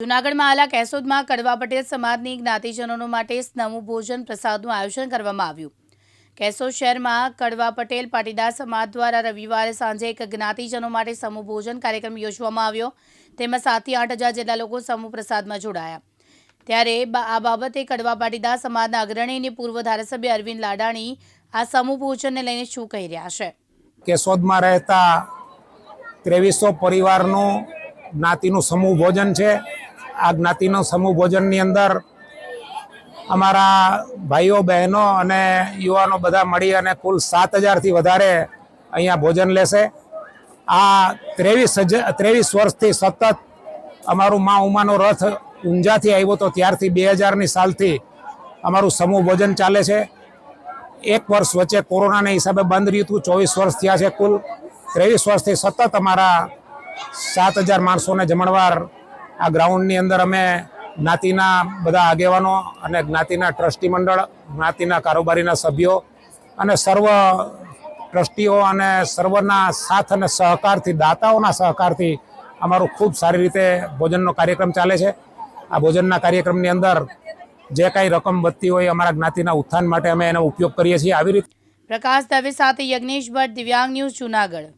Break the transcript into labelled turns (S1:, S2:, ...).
S1: જૂનાગઢમાં આલા કેસોદમાં કડવા પટેલ સમાજની જ્ઞાતિજનો માટે સ્નમુ ભોજન પ્રસાદનું આયોજન કરવામાં આવ્યું. કેસોદ શહેરમાં કડવા પટેલ પાટીદાર સમાજ દ્વારા રવિવારે સાંજે એક જ્ઞાતિજનો માટે સમૂહ ભોજન કાર્યક્રમ યોજવામાં આવ્યો. તેમાં સાતથી આઠ હજાર જેટલા લોકો સમૂહ પ્રસાદમાં જોડાયા. ત્યારે આ બાબતે કડવા પાટીદાર સમાજના અગ્રણી અને પૂર્વ ધારાસભ્ય અરવિંદ લાડાણી આ સમૂહ ભોજનને લઈને શું કહી રહ્યા છે?
S2: કેશોદમાં રહેતા ત્રેવીસો પરિવારનું જ્ઞાતિનું સમૂહ ભોજન છે. આ જ્ઞાતિનું સમૂહ ભોજનની અંદર અમારા ભાઈઓ, બહેનો અને યુવાનો બધા મળી અને કુલ સાત હજારથી વધારે અહીંયા ભોજન લેશે. આ ત્રેવીસ ત્રેવીસ વર્ષથી સતત અમારું મા ઉમાનો રથ ઊંઝાથી આવ્યો તો ત્યારથી બે હજારની સાલથી અમારું સમૂહ ભોજન ચાલે છે. એક વર્ષ વચ્ચે કોરોનાના હિસાબે બંધ રહ્યું હતું, ચોવીસ વર્ષ થયા છે કુલ. ત્રેવીસ વર્ષથી સતત અમારા સાત હજાર માણસોને જમણવાર આ ગ્રાઉન્ડની અંદર અમે જ્ઞાતિના બધા આગેવાનો અને જ્ઞાતિના ટ્રસ્ટી મંડળ, જ્ઞાતિના કારોબારીના સભ્યો અને સર્વ ટ્રસ્ટીઓ અને સર્વના સાથ અને સહકારથી, દાતાઓના સહકારથી અમારું ખૂબ સારી રીતે ભોજનનો કાર્યક્રમ ચાલે છે. આ ભોજનના કાર્યક્રમની અંદર જે કાંઈ રકમ વધતી હોય અમારા જ્ઞાતિના ઉત્થાન માટે અમે એનો ઉપયોગ કરીએ છીએ. આવી રીતે
S1: પ્રકાશ દવે સાથે યજ્ઞેશ ભટ્ટ દિવ્યાંગ ન્યૂઝ, જૂનાગઢ.